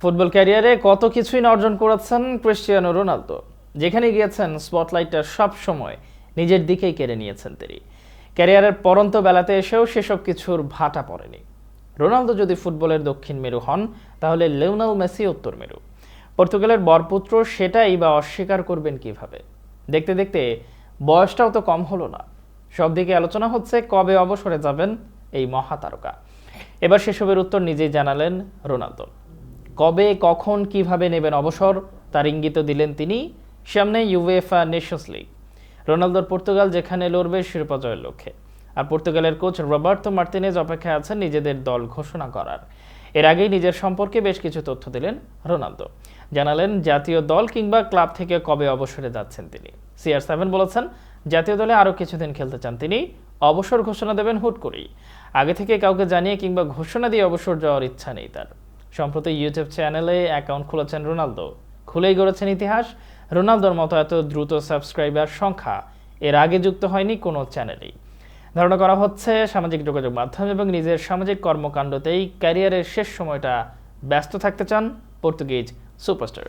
Football ক্যারিয়ারে কত কিছুই না অর্জন করেছেন ক্রিশ্চিয়ানো রোনালদো, যেখানে গিয়েছেন স্পটলাইটটা সব সময় নিজের দিকেই কেড়ে নিয়েছেন তিনি। ক্যারিয়ারের পরন্ত বেলাতে এসেও সেসব কিছুর ভাটা পড়েনি। রোনালদো যদি ফুটবলের দক্ষিণ মেরু হন, তাহলে লিওনাল মেসি উত্তর মেরু। পর্তুগালের বরপুত্র সেটাই বা অস্বীকার করবেন কীভাবে? দেখতে দেখতে বয়সটাও তো কম হলো না। সব দিকে আলোচনা হচ্ছে কবে অবসরে যাবেন এই মহাতারকা। এবার সেসবের উত্তর নিজেই জানালেন রোনালদো। কবে, কখন, কীভাবে নেবেন অবসর, তার ইঙ্গিত দিলেন তিনি সামনে ইউএফা নেশনস লিগ রোনালদোর পর্তুগাল যেখানে লড়বে শিরোপা জয়ের লক্ষ্যে। আর পর্তুগালের কোচ রবার্তো মার্তিনেজ অপেক্ষায় আছেন নিজেদের দল ঘোষণা করার। এর আগেই নিজের সম্পর্কে বেশ কিছু তথ্য দিলেন রোনালদো। জানালেন, জাতীয় দল কিংবা ক্লাব থেকে কবে অবসরে যাচ্ছেন তিনি? সিআর সেভেন বলেছেন, জাতীয় দলে আরও কিছুদিন খেলতে চান তিনি। অবসর ঘোষণা দেবেন হুট করেই। আগে থেকে কাউকে জানিয়ে কিংবা ঘোষণা দিয়ে অবসর যাওয়ার ইচ্ছা নেই তার। সম্প্রতি ইউটিউব চ্যানেলে অ্যাকাউন্ট খুলেছেন রোনালদো। খুলেই গড়েছেন ইতিহাস। রোনালদোর মতো এত দ্রুত সাবস্ক্রাইবার সংখ্যা এর আগে যুক্ত হয়নি কোনো চ্যানেলেই। ধারণা করা হচ্ছে, সামাজিক যোগাযোগ মাধ্যম এবং নিজের সামাজিক কর্মকাণ্ডতেই ক্যারিয়ারের শেষ সময়টা ব্যস্ত থাকতে চান পর্তুগিজ সুপারস্টার।